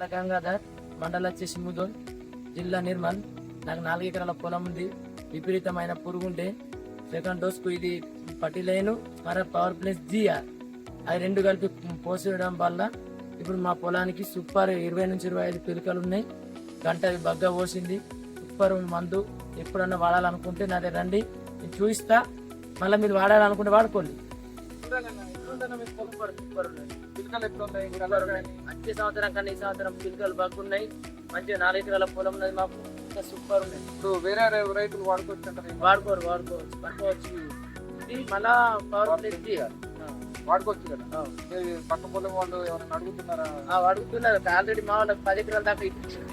కల గంగాధర్ మండల వచ్చేసి ముదోల్ జిల్లా నిర్మల్ నాకు నాలుగు ఎకరాల పొలం ఉంది. విపరీతమైన పురుగుండే. సెకండ్ డోస్కు ఇది పటిలైను మరి పవర్ ప్లస్ జిఆర్. అవి రెండు కలిపి పోసేయడం వల్ల ఇప్పుడు మా పొలానికి సూపర్ ఇరవై నుంచి ఇరవై ఐదు పిలకలు ఉన్నాయి. గంట బగ్గ పోసింది. సూపర్ మందు ఎప్పుడన్నా వాడాలనుకుంటే నా రండి. నేను చూపిస్తా మళ్ళీ మీరు వాడాలనుకుంటే వాడుకోండి. వచ్చే సంవత్సరం కన్నా ఈ సంవత్సరం పిలకలు బాగున్నాయి మంచిగా నాలుగు ఎకరాల పొలం ఉన్నది మాకు ఇంకా సూపర్ ఉన్నాయి ఇప్పుడు వేరే రైతులు వాడుకోవచ్చు వాడుకోరు వాడుకోవచ్చు పట్టుకోవచ్చు ఇది మళ్ళా పవర్ ప్లేస్ చేయాలి వాడుకోవచ్చు కదా? పక్క పొలం వాళ్ళు ఎవరైనా అడుగుతున్నారా అడుగుతున్నారు ఆల్రెడీ మా వాళ్ళకి పది ఎకరాల దాకా ఇప్పించారు